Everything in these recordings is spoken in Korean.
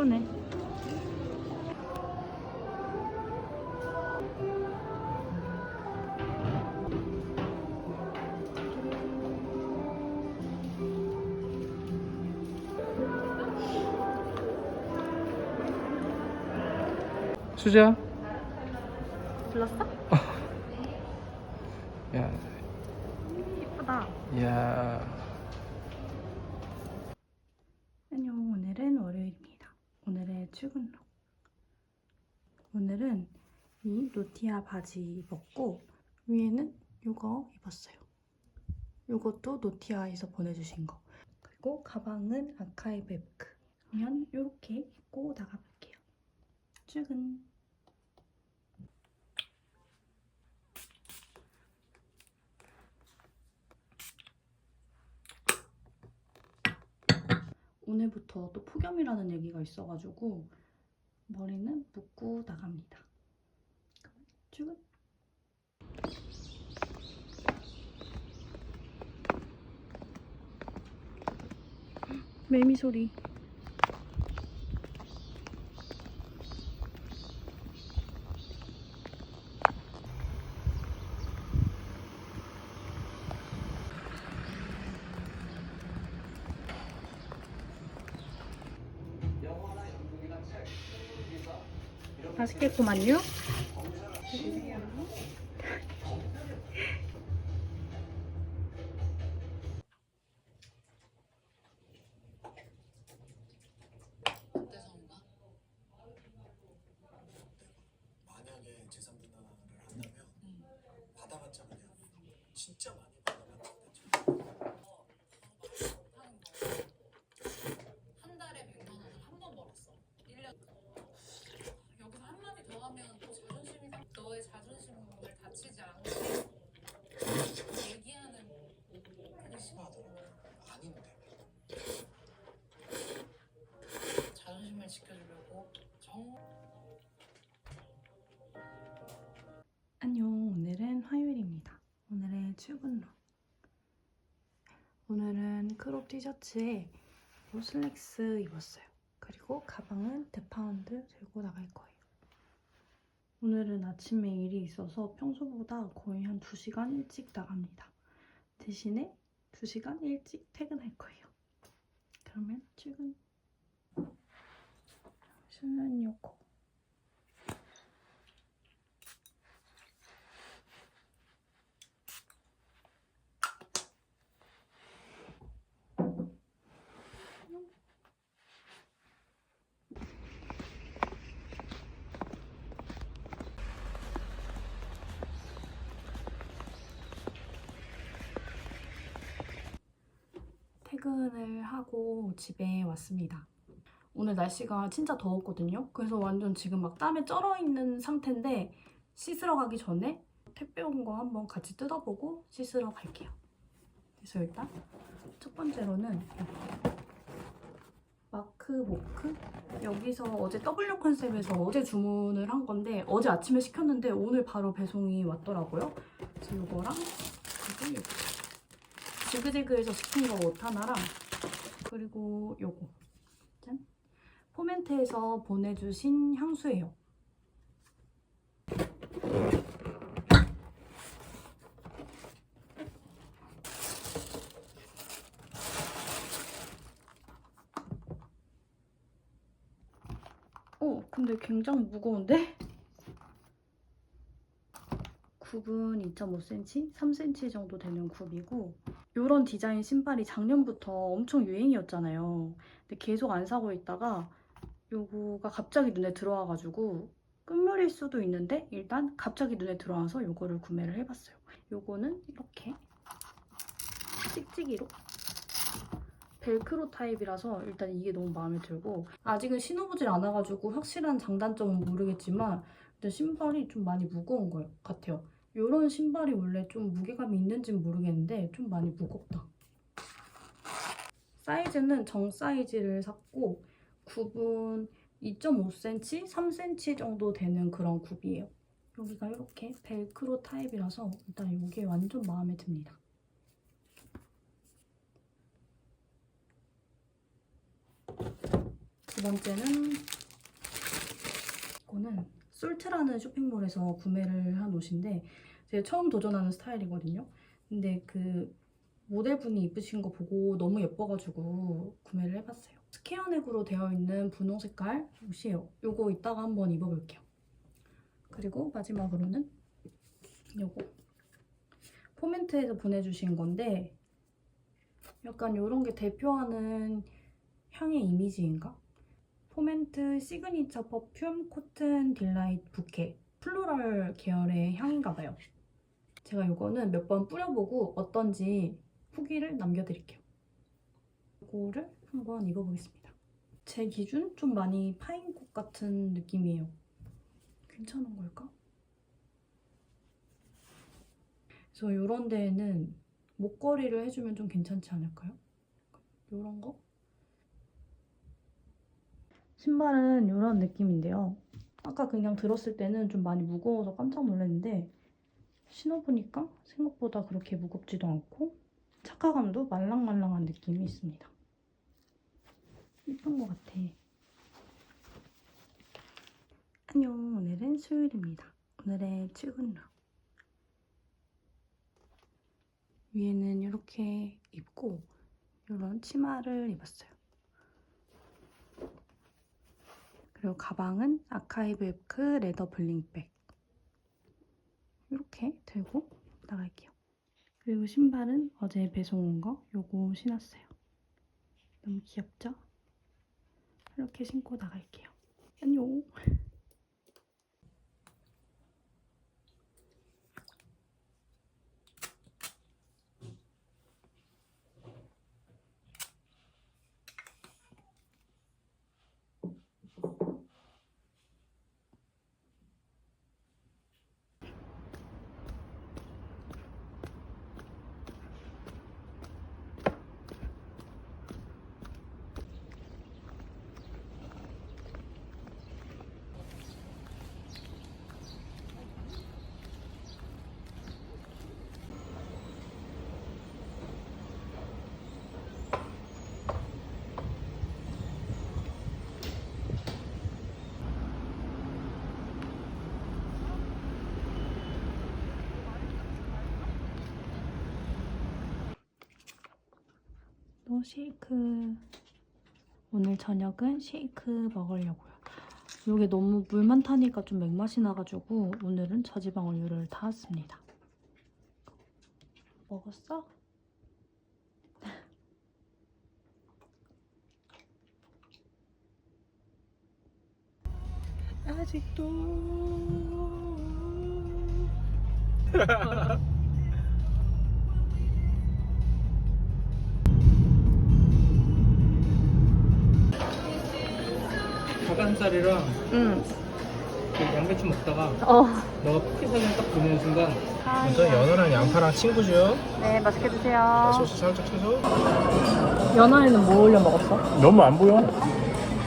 이쁘네. 수지야? 불렀어? 야, 이쁘다. 야. 안녕. 오늘은 월요일입니다. 오늘의 출근 룩. 오늘은 이 노티아 바지 입었고 위에는 이거 입었어요. 이것도 노티아에서 보내주신 거. 그리고 가방은 아카이브 에브크. 그러면 이렇게 입고 나가볼게요. 출근. 오늘부터 또 폭염이라는 얘기가 있어가지고 머리는 묶고 나갑니다. 출근. 매미 소리. 맛있겠구만요. 출근룩. 오늘은 크롭 티셔츠에 뭐 슬랙스 입었어요. 그리고 가방은 데파운드 들고 나갈 거예요. 오늘은 아침에 일이 있어서 평소보다 거의 한 2시간 일찍 나갑니다. 대신에 2시간 일찍 퇴근할 거예요. 그러면 출근. 신은 요거. 퇴근을 하고 집에 왔습니다. 오늘 날씨가 진짜 더웠거든요. 그래서 완전 지금 막 땀에 쩔어 있는 상태인데 씻으러 가기 전에 택배 온 거 한번 같이 뜯어보고 씻으러 갈게요. 그래서 일단 첫 번째로는. 마크 모크 여기서 어제 W 컨셉에서 어제 주문을 한 건데 어제 아침에 시켰는데 오늘 바로 배송이 왔더라고요. 그래서 이거랑 그리고 이거 지그재그에서 시킨 거 옷 하나랑 그리고 요거 짠 포멘트에서 보내주신 향수예요. 어, 근데 굉장히 무거운데? 굽은 2.5cm, 3cm 정도 되는 굽이고 이런 디자인 신발이 작년부터 엄청 유행이었잖아요. 근데 계속 안 사고 있다가 요거가 갑자기 눈에 들어와가지고 끝물일 수도 있는데 일단 갑자기 눈에 들어와서 요거를 구매를 해봤어요. 요거는 이렇게 찍찍이로 벨크로 타입이라서 일단 이게 너무 마음에 들고 아직은 신어보질 않아가지고 확실한 장단점은 모르겠지만 근데 신발이 좀 많이 무거운 것 같아요. 이런 신발이 원래 좀 무게감이 있는지는 모르겠는데 좀 많이 무겁다. 사이즈는 정 사이즈를 샀고 굽은 2.5cm, 3cm 정도 되는 그런 굽이에요. 여기가 이렇게 벨크로 타입이라서 일단 이게 완전 마음에 듭니다. 두 번째는 이거는 솔트라는 쇼핑몰에서 구매를 한 옷인데 제가 처음 도전하는 스타일이거든요. 근데 그 모델분이 입으신 거 보고 너무 예뻐가지고 구매를 해봤어요. 스퀘어넥으로 되어 있는 분홍 색깔 옷이에요. 요거 이따가 한번 입어볼게요. 그리고 마지막으로는 요거 포멘트에서 보내주신 건데 약간 요런 게 대표하는 향의 이미지인가? 포멘트 시그니처 퍼퓸 코튼 딜라이트 부케 플로럴 계열의 향인가 봐요. 제가 이거는 몇 번 뿌려보고 어떤지 후기를 남겨드릴게요. 이거를 한번 입어보겠습니다. 제 기준 좀 많이 파인꽃 같은 느낌이에요. 괜찮은 걸까? 그래서 이런 데에는 목걸이를 해주면 좀 괜찮지 않을까요? 이런 거? 신발은 이런 느낌인데요. 아까 그냥 들었을 때는 좀 많이 무거워서 깜짝 놀랐는데 신어보니까 생각보다 그렇게 무겁지도 않고 착화감도 말랑말랑한 느낌이 있습니다. 예쁜 것 같아. 안녕, 오늘은 수요일입니다. 오늘의 출근 룩. 위에는 이렇게 입고 이런 치마를 입었어요. 그리고 가방은 아카이브 에크 레더 블링백 이렇게 들고 나갈게요. 그리고 신발은 어제 배송 온 거 요거 신었어요. 너무 귀엽죠? 이렇게 신고 나갈게요. 안녕. 또 쉐이크 오늘 저녁은 쉐이크 먹으려고요. 이게 너무 물만 타니까 좀 맥맛이 나가지고 오늘은 저지방 우유를 타왔습니다. 먹었어? 아직도 닭가슴살이랑 응. 그 양배추 먹다가 어. 너가 포켓 사진 딱 보는 순간 먼저 연어랑 양파랑 친구죠. 네, 맛있게 드세요. 소스 살짝 쳐서. 연어에는 뭐 올려 먹었어? 너무 안 보여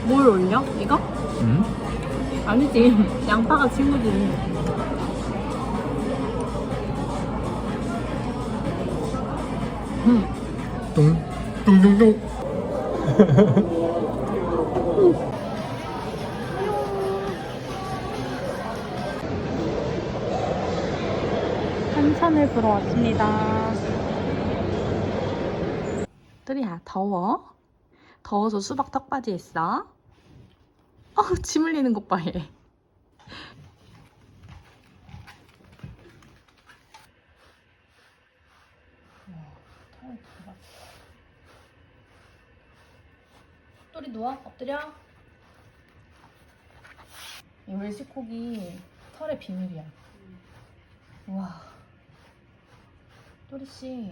뭘 올려? 이거? 응? 아니지. 양파가 친구지. 음. 뚱, 뚱뚱뚱. 수산을 보러 왔습니다. 뚜리야, 더워? 더워서 수박 턱받이 했어? 어우, 침 흘리는 것 봐, 얘. 뚜리 누워, 엎드려. 이 웰시코기 털의 비밀이야. 와. 또리 씨.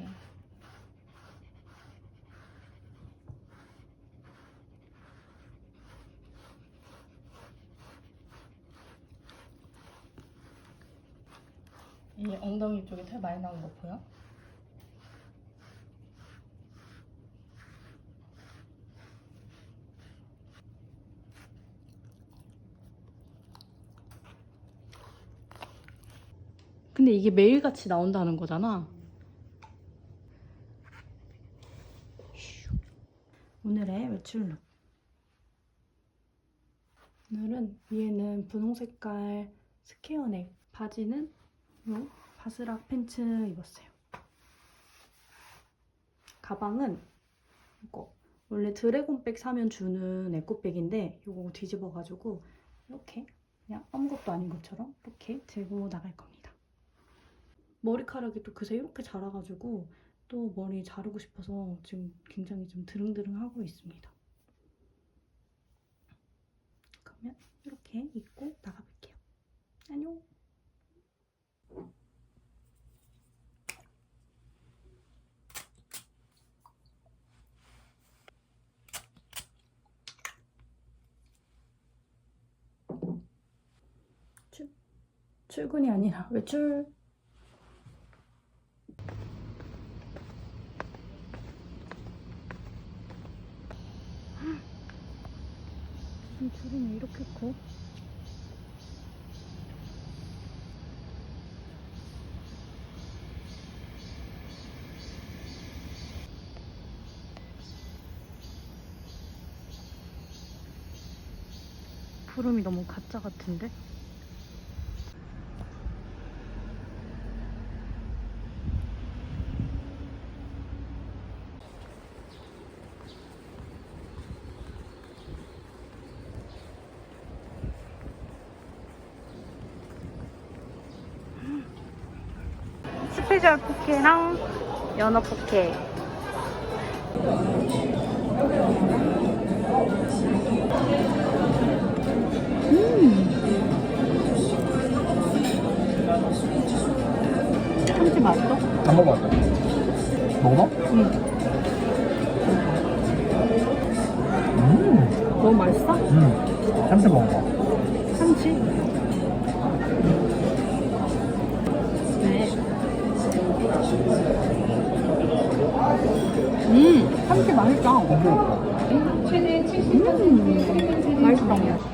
이 엉덩이 쪽에 털 많이 나온 거 보여? 근데 이게 매일같이 나온다는 거잖아. 오늘의 외출룩. 오늘은 위에는 분홍 색깔 스퀘어넥, 바지는 요 바스락 팬츠 입었어요. 가방은 이거 원래 드래곤백 사면 주는 에코백인데 이거 뒤집어가지고 이렇게 그냥 아무것도 아닌 것처럼 이렇게 들고 나갈 겁니다. 머리카락이 또 그새 이렇게 자라가지고 또 머리 자르고 싶어서 지금 굉장히 좀 드릉드릉 하고 있습니다. 그러면 이렇게 입고 나가볼게요. 안녕! 출, 출근이 아니라 외출 줄이네 이렇게 커? 구름이 너무 가짜 같은데? 포케랑 연어 포케. 먹어볼까? 음, 맛있다.